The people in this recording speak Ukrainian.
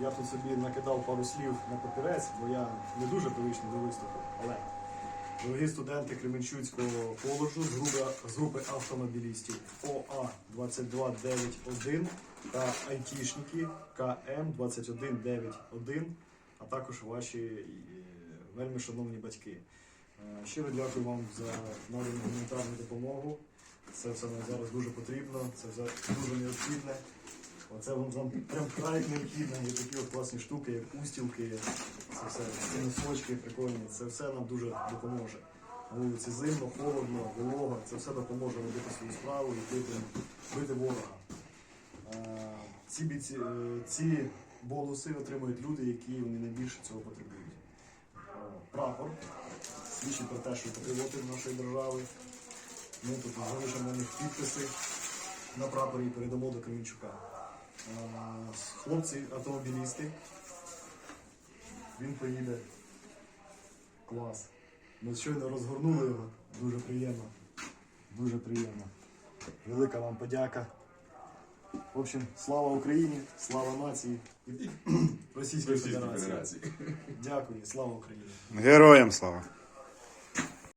Я тут собі накидав пару слів на папірець, бо я не дуже привичний до виступу. Але дорогі студенти Кременчуцького коледжу з групи, з групи автомобілістів ОА 2291 та айтішники КМ 2191, а також ваші е, вельми шановні батьки. Е, Щиро дякую вам за надану гуманітарну допомогу. Це все нам зараз дуже потрібно, це все дуже необхідне. Оце вам нам прям край необхідно. Є такі от класні штуки, як устілки, це все, ці носочки прикольні. Це все нам дуже допоможе. На вулиці зимно, холодно, волога. Це все допоможе робити свою справу і бити, бити ворога. Е, Ці, е, ці бонуси отримують люди, які вони найбільше цього потребують. Е, Прапор свідчить про те, що патріоти нашої держави. Ми тут залишимо на них підписи на прапорі і передамо до Кременчука. А, Хлопці автомобілісти. Він поїде. Клас. Ми щойно розгорнули його. Дуже приємно. Дуже приємно. Велика вам подяка. В общем, слава Україні, слава нації і Російській Федерації. Федерації. Дякую, слава Україні. Героям слава!